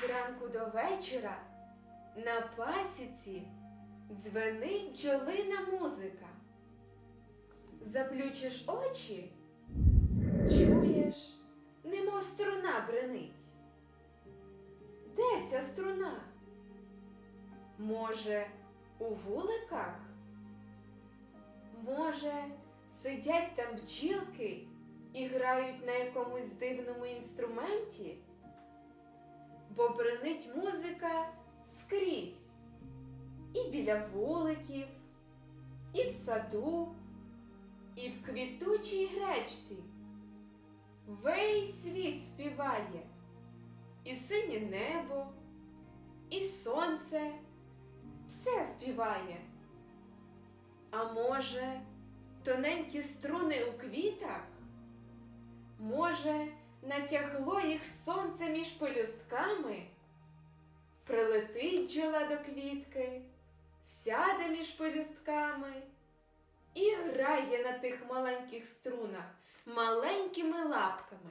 Зранку до вечора на пасіці дзвенить бджолина музика. Заплющиш очі, чуєш, немов струна бренить. Де ця струна? Може, у вуликах? Може, сидять там бджілки і грають на якомусь дивному інструменті? Бо бренить музика скрізь і біля вуликів, і в саду, і в квітучій гречці. Весь світ співає, і синє небо, і сонце, все співає. А може, тоненькі струни у квітах? Може, натягло їх сонце між пелюстками? Прилетить джела до квітки, сяде між пелюстками і грає на тих маленьких струнах маленькими лапками.